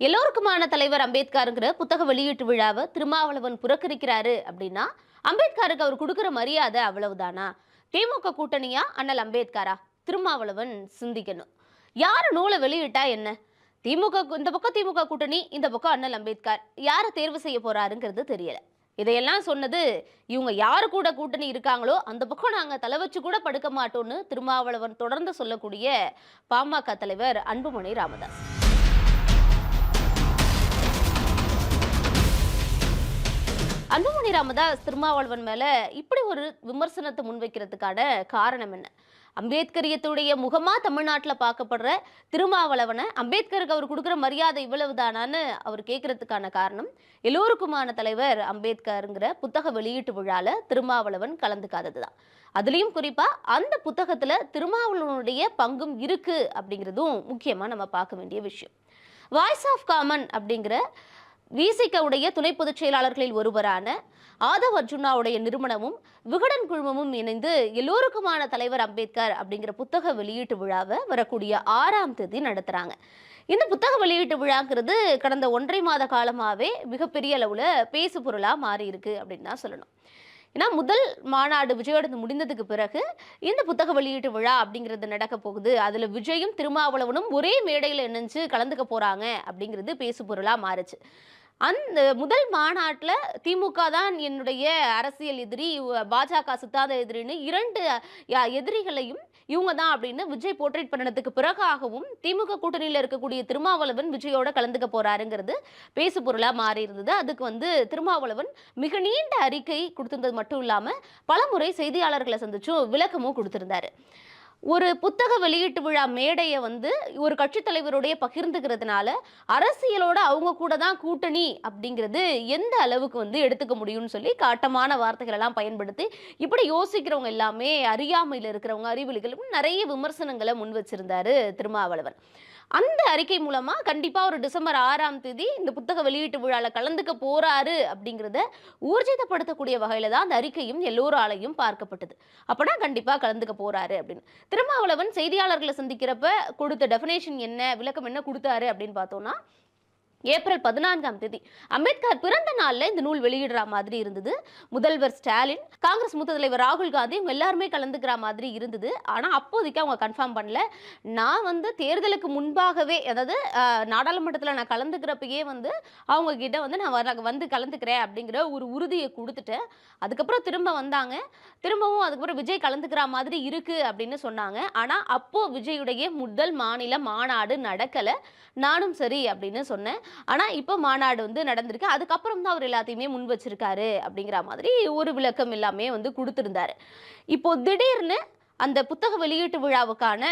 எல்லோருக்குமான தலைவர் அம்பேத்கருங்கிற புத்தக வெளியீட்டு விழாவை திருமாவளவன் புறக்கணிக்கிறாரு அப்படின்னா அம்பேத்கருக்கு அவர் கொடுக்குற மரியாதை அவ்வளவுதானா? திமுக கூட்டணியா? அண்ணல் அம்பேத்கரா? திருமாவளவன் சிந்திக்கணும். யார் நூலை வெளியிட்டா என்ன? திமுக இந்த பக்கம் திமுக கூட்டணி இந்த பக்கம் அண்ணல் அம்பேத்கர். யாரை தேர்வு செய்ய போறாருங்கிறது தெரியல. இதையெல்லாம் சொன்னது இவங்க யாரு கூட கூட்டணி இருக்காங்களோ அந்த பக்கம் நாங்கள் தலை வச்சு கூட படுக்க மாட்டோம்னு திருமாவளவன் தொடர்ந்து சொல்லக்கூடிய பாமக தலைவர் அன்புமணி ராமதாஸ். அன்புமணி ராமதாஸ் திருமாவளவன் மேலே இப்படி ஒரு விமர்சனத்தை முன்வைக்கிறதுக்கான காரணம் என்ன? அம்பேத்கரியத்துடைய முகமாக தமிழ்நாட்டில் பார்க்கப்படுற திருமாவளவனை அம்பேத்கருக்கு அவர் கொடுக்குற மரியாதை இவ்வளவுதானான்னு அவர் கேட்கறதுக்கான காரணம் எல்லோருக்குமான தலைவர் அம்பேத்கருங்கிற புத்தக வெளியீட்டு விழாவில் திருமாவளவன் கலந்துக்காதது தான் அதுலேயும் குறிப்பாக அந்த புத்தகத்தில் திருமாவளவனுடைய பங்கும் இருக்குது அப்படிங்கிறதும் முக்கியமாக நம்ம பார்க்க வேண்டிய விஷயம். வாய்ஸ் ஆஃப் காமன் அப்படிங்கிற விசிகவுடைய துணை பொதுச் செயலாளர்களில் ஒருவரான ஆதவ் அர்ஜுனாவுடைய நிறுவனமும் விகடன் குழுமமும் இணைந்து எல்லோருக்குமான தலைவர் அம்பேத்கர் அப்படிங்கிற புத்தக வெளியீட்டு விழாவை வரக்கூடிய ஆறாம் தேதி நடத்துறாங்க. இந்த புத்தக வெளியீட்டு விழாங்கிறது கடந்த ஒன்றரை மாத காலமாவே மிகப்பெரிய அளவுல பேசு பொருளாக மாறி இருக்கு அப்படின்னு தான் சொல்லணும். ஏன்னா முதல் மாநாடு விஜயோடது முடிந்ததுக்கு பிறகு இந்த புத்தக வெளியீட்டு விழா அப்படிங்கிறது நடக்க போகுது. அதுல விஜயும் திருமாவளவனும் ஒரே மேடையில் இணைஞ்சு கலந்துக்க போறாங்க அப்படிங்கிறது பேசு பொருளா மாறுச்சு. அந்த முதல் மாநாட்டில் திமுக தான் என்னுடைய அரசியல் எதிரி பாஜக சித்தாந்த எதிரின்னு இரண்டு எதிரிகளையும் இவங்க தான் அப்படின்னு விஜய் போர்ட்ரேட் பண்ணதுக்கு பிறகாகவும் திமுக கூட்டணியில் இருக்கக்கூடிய திருமாவளவன் விஜயோட கலந்துக்க போறாருங்கிறது பேசு பொருளாக மாறி இருந்தது. அதுக்கு வந்து திருமாவளவன் மிக நீண்ட அறிக்கை கொடுத்திருந்தது மட்டும் இல்லாமல் பலமுறை செய்தியாளர்களை சந்திச்சும் விளக்கமும் கொடுத்திருந்தாரு. ஒரு புத்தக வெளியீட்டு விழா மேடையை வந்து ஒரு கட்சித் தலைவருடைய பகிர்ந்துக்கிறதுனால அரசியலோட அவங்க கூட தான் கூட்டணி அப்படிங்கிறது எந்த அளவுக்கு வந்து எடுத்துக்க முடியும்னு சொல்லி காட்டமான வார்த்தைகள் எல்லாம் பயன்படுத்தி இப்படி யோசிக்கிறவங்க எல்லாமே அறியாமையில் இருக்கிறவங்க அறிவிலிகளும் நிறைய விமர்சனங்களை முன் வச்சிருந்தாரு திருமாவளவன். அந்த அறிக்கை மூலமா கண்டிப்பா ஒரு டிசம்பர் ஆறாம் தேதி இந்த புத்தக வெளியீட்டு விழால கலந்துக்க போறாரு அப்படிங்கிறத ஊர்ஜிதப்படுத்தக்கூடிய வகையில தான் அந்த அறிக்கையும் எல்லோராலையும் பார்க்கப்பட்டது. அப்பனா கண்டிப்பா கலந்துக்க போறாரு அப்படின்னு. திருமாவளவன் செய்தியாளர்களை சந்திக்கிறப்ப கொடுத்த டெஃபினேஷன் என்ன விளக்கம் என்ன கொடுத்தாரு அப்படின்னு பார்த்தோம்னா ஏப்ரல் பதினான்காம் தேதி. அம்பேத்கர் பிறந்த நாளில் இந்த நூல் வெளியிடுற மாதிரி இருந்தது. முதல்வர் ஸ்டாலின் காங்கிரஸ் மூத்த தலைவர் ராகுல் காந்தி இவங்க எல்லாருமே கலந்துக்கிற மாதிரி இருந்தது. ஆனால் அப்போதைக்கு அவங்க கன்ஃபார்ம் பண்ணல. நான் வந்து தேர்தலுக்கு முன்பாகவே அதாவது நாடாளுமன்றத்தில் நான் கலந்துக்கிறப்பயே வந்து அவங்க கிட்ட வந்து நான் வர வந்து கலந்துக்கிறேன் அப்படிங்கிற ஒரு உறுதியை கொடுத்துட்டேன். அதுக்கப்புறம் திரும்ப வந்தாங்க. திரும்பவும் அதுக்கப்புறம் விஜய் கலந்துக்கிற மாதிரி இருக்கு அப்படின்னு சொன்னாங்க. ஆனால் அப்போ விஜயுடைய முதல் மாநில மாநாடு நடக்கலை. நானும் சரி அப்படின்னு சொன்னேன். ஆனா இப்போ மாநாடு வந்து நடந்திருக்கு. அதுக்கப்புறம் தான் அவர் எல்லாத்தையுமே முன் வச்சிருக்காரு அப்படிங்கிற மாதிரி ஒரு விளக்கம் எல்லாமே வந்து கொடுத்துருந்தாரு. இப்போ திடீர்னு அந்த புத்தக வெளியீட்டு விழாவுக்கான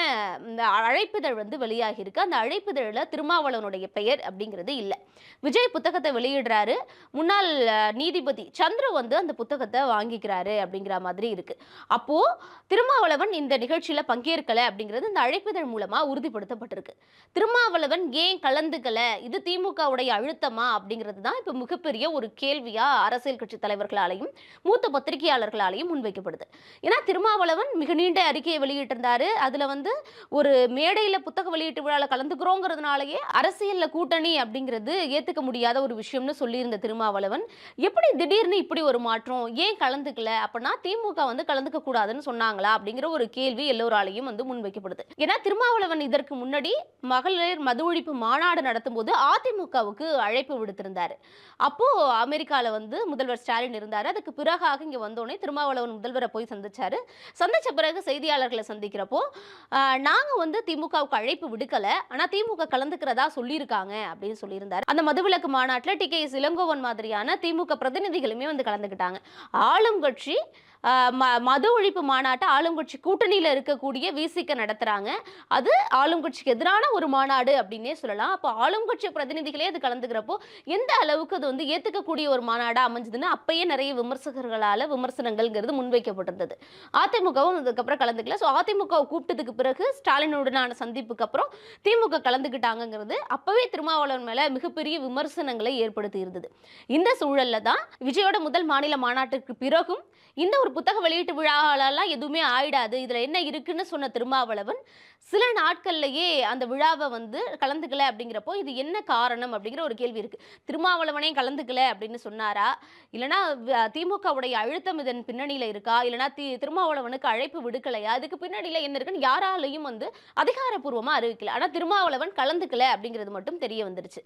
இந்த அழைப்பிதழ் வந்து வெளியாகி இருக்கு அந்த அழைப்பிதழில் திருமாவளவனுடைய பெயர் அப்படிங்கிறது இல்லை. விஜய் புத்தகத்தை வெளியிடுறாரு. முன்னாள் நீதிபதி சந்திர வந்து அந்த புத்தகத்தை வாங்கிக்கிறாரு அப்படிங்கிற மாதிரி இருக்கு. அப்போ திருமாவளவன் இந்த நிகழ்ச்சியில் பங்கேற்கலை அப்படிங்கிறது இந்த அழைப்பிதழ் மூலமாக உறுதிப்படுத்தப்பட்டிருக்கு. திருமாவளவன் ஏன் கலந்துக்கலை? இது திமுகவுடைய அழுத்தமா? அப்படிங்கிறது தான் இப்போ மிகப்பெரிய ஒரு கேள்வியாக அரசியல் கட்சி தலைவர்களாலையும் மூத்த பத்திரிகையாளர்களாலையும் முன்வைக்கப்படுது. ஏன்னா திருமாவளவன் மிக நீண்ட அறிக்கையை வெளியிட்டிருந்தாரு. அதுல வந்து ஒரு மேடையில புத்தக வெளியீட்டு விழாவில் கலந்துக்கிறோங்கிறதுனாலயே அரசியல்ல கூட்டணி அப்படிங்கிறது ஏத்துக்க முடியாத ஒரு விஷயம்னு சொல்லியிருந்த திருமாவளவன். எப்படி திடீர்னு இப்படி ஒரு மாற்றம்? ஏன் கலந்துக்கல? அப்படின்னா திமுக வந்து கலந்துக்க கூடாதுன்னு சொன்னாங்களா? அப்படிங்கிற ஒரு கேள்வி எல்லோராலையும் வந்து முன்வைக்கப்படுது. ஏன்னா திருமாவளவன் இதற்கு முன்னாடி மகளிர் மது ஒழிப்பு மாநாடு நடத்தும் போது அதிமுகவுக்கு அழைப்பு விடுத்திருந்தாரு. அப்போ அமெரிக்கால வந்து முதல்வர் ஸ்டாலின் இருந்தார். அதுக்கு பிறகாக இங்க வந்தோடனே திருமாவளவன் முதல்வரை போய் சந்திச்சாரு. சந்திச்ச பிறகு செய்தியாளர்களை சந்திக்கிறப்போ நாங்கள் நாங்க வந்து திமுகவுக்கு அழைப்பு விடுக்கல. ஆனா திமுக கலந்துக்கிறதா சொல்லியிருக்காங்க அப்படின்னு சொல்லியிருந்தார். அந்த மதுவிலக்கு மாநாட்டில் டி கே இளங்கோவன் மாதிரியான திமுக பிரதிநிதிகளுமே வந்து கலந்துக்கிட்டாங்க. ஆளும் கட்சி மது ஒழிப்பு மாநாட்டை ஆளுங்கட்சி கூட்டணியில் இருக்கக்கூடிய விசிக்க நடத்துகிறாங்க அது ஆளுங்கட்சிக்கு எதிரான ஒரு மாநாடு அப்படின்னே சொல்லலாம். அப்போ ஆளுங்கட்சி பிரதிநிதிகளே அது கலந்துக்கிறப்போ எந்த அளவுக்கு அது வந்து ஏற்றுக்கக்கூடிய ஒரு மாநாடாக அமைஞ்சதுன்னு அப்பயே நிறைய விமர்சகர்களால் விமர்சனங்கள்ங்கிறது முன்வைக்கப்பட்டிருந்தது. அதிமுகவும் அதுக்கப்புறம் கலந்துக்கல. ஸோ அதிமுக கூப்பிட்டதுக்கு பிறகு ஸ்டாலினுடனான சந்திப்புக்கு அப்புறம் திமுக கலந்துக்கிட்டாங்கங்கிறது அப்பவே திருமாவளவன் மேலே மிகப்பெரிய விமர்சனங்களை ஏற்படுத்தி இருந்தது இந்த சூழலில் தான் விஜயோட முதல் மாநில மாநாட்டுக்கு பிறகும் இந்த ஒரு புத்தக வெளியீட்டு விழாலெல்லாம் எதுவுமே ஆயிடாது. இதில் என்ன இருக்குன்னு சொன்ன திருமாவளவன் சில நாட்கள்லையே அந்த விழாவை வந்து கலந்துக்கல அப்படிங்கிறப்போ இது என்ன காரணம் அப்படிங்கிற ஒரு கேள்வி இருக்கு. திருமாவளவனே கலந்துக்கல அப்படின்னு சொன்னாரா? இல்லைன்னா திமுகவுடைய அழுத்தம் இதன் பின்னணியில் இருக்கா? இல்லைன்னா தி திருமாவளவனுக்கு அழைப்பு விடுக்கலையா? அதுக்கு பின்னணியில் என்ன இருக்குன்னு யாராலையும் வந்து அதிகாரப்பூர்வமாக அறிவிக்கல. ஆனால் திருமாவளவன் கலந்துக்கல அப்படிங்கிறது மட்டும் தெரிய வந்துருச்சு.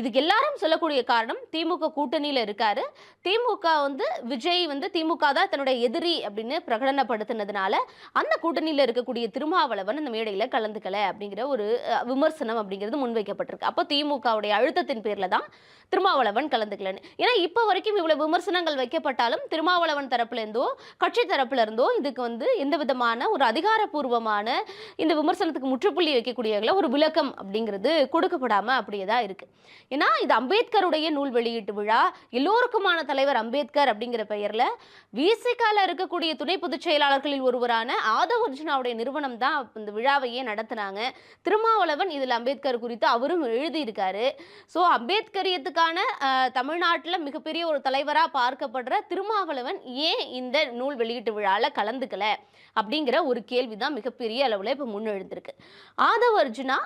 இதுக்கு எல்லாரும் சொல்லக்கூடிய காரணம் திமுக கூட்டணியில் இருக்காரு. திமுக வந்து விஜய் வந்து திமுக தான் தன்னுடைய எதிரி அப்படின்னு பிரகடனப்படுத்தினதுனால அந்த கூட்டணியில் இருக்கக்கூடிய திருமாவளவன் அந்த மேடையில் கலந்துக்கல அப்படிங்கிற ஒரு விமர்சனம் அப்படிங்கிறது முன்வைக்கப்பட்டிருக்கு. அப்போ திமுகவுடைய அழுத்தத்தின் பேரில் தான் திருமாவளவன் கலந்துக்கலன்னு. ஏன்னா இப்போ வரைக்கும் இவ்வளவு விமர்சனங்கள் வைக்கப்பட்டாலும் திருமாவளவன் தரப்புல இருந்தோ கட்சி தரப்புல இருந்தோ இதுக்கு வந்து எந்த விதமான ஒரு அதிகாரப்பூர்வமான இந்த விமர்சனத்துக்கு முற்றுப்புள்ளி வைக்கக்கூடிய ஒரு விளக்கம் அப்படிங்கிறது கொடுக்கப்படாம அப்படியே தான் இருக்கு. ஏன்னா இது அம்பேத்கருடைய நூல் வெளியீட்டு விழா. எல்லோருக்குமான தலைவர் அம்பேத்கர் அப்படிங்கிற பெயர்ல கேரளாவில் இருக்கக்கூடிய துணை பொதுச் செயலாளர்களில் ஒருவரான ஆதவ் அர்ஜுனாவுடைய நிறுவனம் தான் இந்த விழாவையே நடத்துனாங்க. திருமாவளவன் இதில் அம்பேத்கர் குறித்து அவரும் எழுதியிருக்காரு. ஸோ அம்பேத்கரியத்துக்கான தமிழ்நாட்டில் மிகப்பெரிய ஒரு தலைவராக பார்க்கப்படுற திருமாவளவன் ஏன் இந்த நூல் வெளியீட்டு விழாவில் கலந்துக்கல? அப்படிங்கிற ஒரு கேள்வி தான் மிகப்பெரிய அளவில் இப்போ முன்னெழுந்திருக்கு ஆதவ் அர்ஜுனா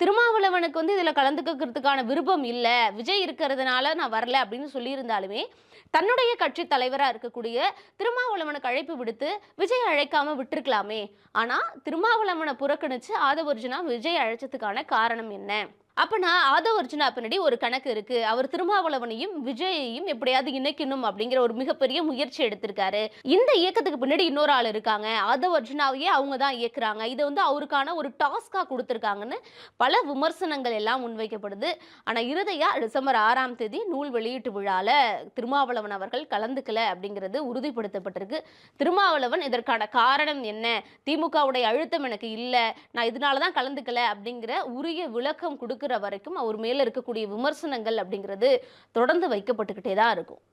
திருமாவளவனுக்கு வந்து இதில் கலந்துக்கிறதுக்கான விருப்பம் இல்லை. விஜய் இருக்கிறதுனால நான் வரல அப்படின்னு சொல்லியிருந்தாலுமே தன்னுடைய கட்சி தலைவராக இருக்கக்கூடிய திருமாவளவனுக்கு அழைப்பு விடுத்து விஜய் அழைக்காமல் விட்டுருக்கலாமே. ஆனால் திருமாவளவனை புறக்கணித்து ஆதவர்ஜுனா விஜய் அழைச்சதுக்கான காரணம் என்ன? அப்போ ஆதவ அர்ஜுனா பின்னாடி ஒரு கணக்கு இருக்கு. அவர் திருமாவளவனையும் விஜயையும் எப்படியாவது இணைக்கணும் அப்படிங்கிற ஒரு மிகப்பெரிய முயற்சி எடுத்திருக்காரு. இந்த இயக்கத்துக்கு பின்னாடி இன்னொரு ஆள் இருக்காங்க. ஆதவ அர்ஜுனாவையே அவங்க தான் இயக்குறாங்க. இதை வந்து அவருக்கான ஒரு டாஸ்காக கொடுத்துருக்காங்கன்னு பல விமர்சனங்கள் எல்லாம் முன்வைக்கப்படுது. ஆனால் இறுதியா டிசம்பர் ஆறாம் தேதி நூல் வெளியீட்டு விழாவில் திருமாவளவன் அவர்கள் கலந்துக்கல அப்படிங்கிறது உறுதிப்படுத்தப்பட்டிருக்கு. திருமாவளவன் இதற்கான காரணம் என்ன? திமுகவுடைய அழுத்தம் எனக்கு இல்லை. நான் இதனால தான் கலந்துக்கல அப்படிங்கிற உரிய விளக்கம் கொடுக்க இருக்கிற வரைக்கும் அவர் மேல இருக்கக்கூடிய விமர்சனங்கள் அப்படிங்கிறது தொடர்ந்து வைக்கப்பட்டுக்கிட்டே தான் இருக்கும்.